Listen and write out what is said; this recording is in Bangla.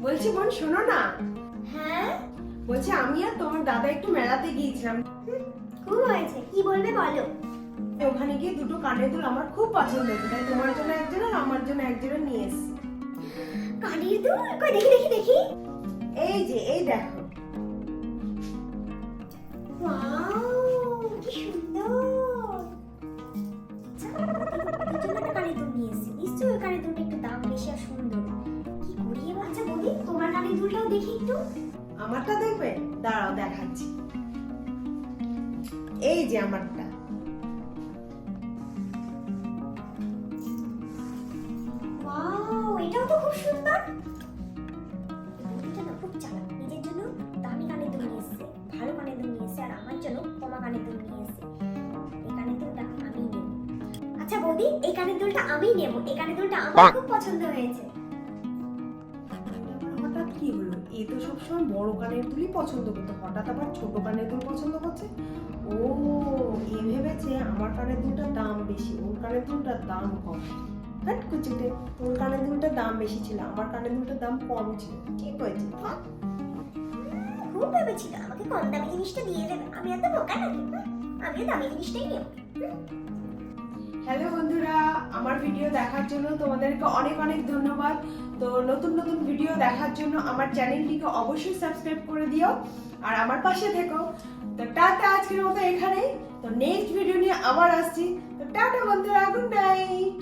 বলছি বোন শোনো না। হ্যাঁ? বলছি আমি আর তোমার দাদা একটু মেলাতে গিয়েছিলাম। খুব হয়েছে। কি বলবে বলো। ওখানে গিয়ে দুটো কানের দুল আমার খুব পছন্দ হয়েছে। তাই তোমার জন্য একজন আর আমার জন্য একজনের নিয়ে এসেছি। কানের দুল? কই দেখি দেখি দেখি। এই যে এই দেখো। ওয়াও কি সুন্দর। আচ্ছা, কানের দুল নিয়ে এসেছি। নিশ্চয়ই কানের দুলটা একটু দাম বেশি আর কানের দুলটাও দেখি একটু। আমারটা দেখবে? দাঁড়াও দেখাচ্ছি। এই যে আমারটা। ওয়াও এটাও তো খুব সুন্দর। খুব চালাক। নিজের জন্য দামি কানের দুল নিয়ে এসেছে ভালো কানের দুল নিয়ে এসেছে আর আমার জন্য কমা কানের দুল নিয়ে এসেছে। এই কানের দুলটা আমি নেব। আচ্ছা বৌদি এই কানের দুলটা আমি নেব। এই কানের দুলটা আমার খুব পছন্দ হয়েছে। এ তো সবসময় বড় কানের দুলই পছন্দ করতো। হঠাৎ আবার ছোট কানের দুল পছন্দ করছে ও এ ভেবেছে আমার কানের দুলটার দাম বেশি, ওর কানের দুলটার দাম কম। তোর কানের দুলটার দাম বেশি ছিল, আমার কানের দুলটার দাম কম ছিল। ঠিক হয়েছে। খুব ভেবেছিল। আমাকে কম দামি জিনিসটা দিয়ে দেবে। আমি এত বোকা নাকি? আমিও দামি জিনিসটাই হ্যালো বন্ধুরা, আমার ভিডিও দেখার জন্য তোমাদেরকে অনেক অনেক ধন্যবাদ। তো নতুন নতুন ভিডিও দেখার জন্য আমার চ্যানেলটিকে অবশ্যই সাবস্ক্রাইব করে দিও আর আমার পাশে থেকো। তো টাটা, আজকের মতো এখানেই। তো নেক্সট ভিডিও নিয়ে আবার আসছি। তো টাটা বন্ধুরা গুড নাইট